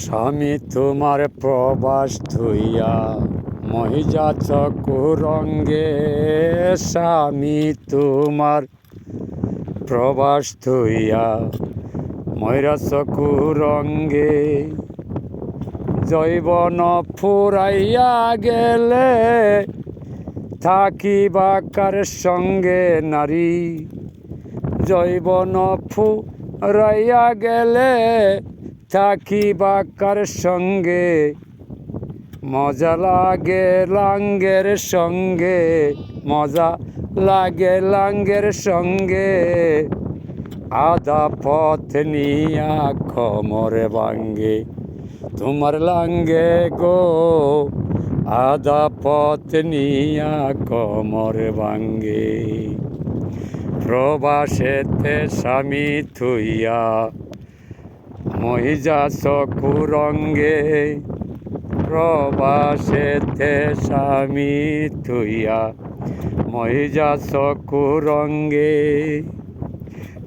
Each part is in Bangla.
স্বামী তোমার প্রবাস ধুইয়া মহিজা চকুরঙ্গে স্বামী তোমার প্রবাস ধুইয়া ময়রা চকুরঙ্গে জৈবন ফুরাইয়া গেলে থাকিবাকার সঙ্গে নারী। জৈবন ফুরাইয়া গেলে থাকিবাকার সঙ্গে, মজা লাগে লাঙ্গের সঙ্গে, মজা লাগে লাঙ্গের সঙ্গে। আধা পথ নিয়া কমরে ভাঙ্গে, তোমার লাঙ্গে গো। আধা পথ নিয়া কমর ভাঙ্গে। প্রবাসেতে স্বামী থুইয়া মহিজা চকুরঙ্গে প্রবাসেতে স্বামী থুইয়া। মহিজা চকুরঙ্গে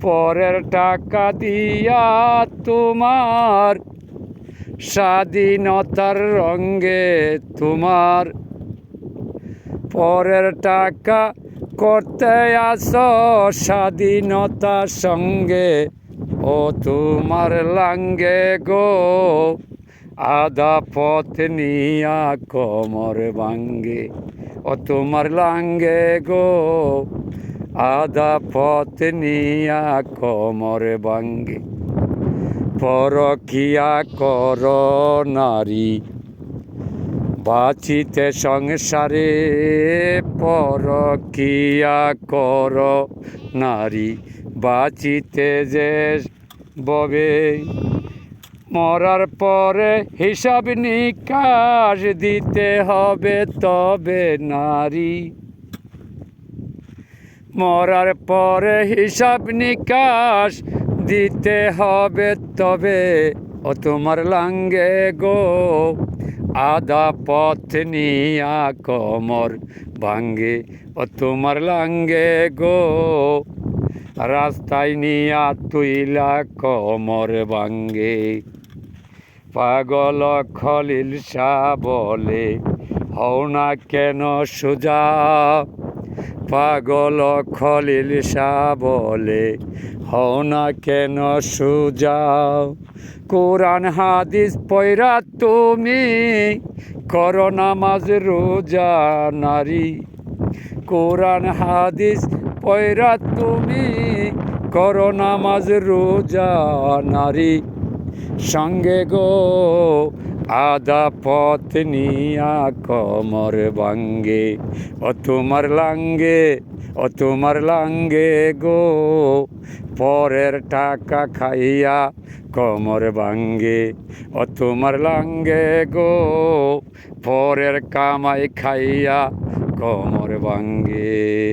পরের টাকা দিয়া তোমার, স্বাধীনতার রঙ্গে তোমার। পরের টাকা করতে আস স্বাধীনতার সঙ্গে। ও তোমার লাঙ্গে গো, আধা পথ নিয়া কমর ভাঙ্গে। ও তোমার লাঙ্গে গো, আধা পথ নিয়া কমর ভাঙ্গে। পরকিয়া কর নারী, বাঁচিতে সংসারে পরকিয়া কর, নারী বাঁচিতে যে ববে। মরার পরে হিসাব নিকাশ দিতে হবে তবে নারী। মরার পরে হিসাব নিকাশ দিতে হবে তবে। ও তোমার লাঙ্গে গো। আধা পথ নিয়া কমর ভাঙ্গে ও তোমার লাঙ্গে গো। রাস্তায় নিয়া তুইলা কমর ভাঙ্গে। পাগল খলিল শাহ বলে, হও না কেন সোজা? পাগল খলিল শাহ বলে, হও না কেন সুজাও? কোরআন, হাদিস পয়রা তুমি করো নামাজ রোজা নারী। কোরআন, হাদিস পয়রা তুমি করো নামাজ রোজা নারী। সঙ্গে গো আধা পথ নিয়া কমর ভাঙ্গে, ও তোমার লাঙ্গে, ও তোমার লাঙ্গে গো। পরের টাকা খাইয়া কমর ভাঙ্গে, ও তোমার লাঙ্গে গো। পরের কামাই খাইয়া কমর ভাঙ্গে।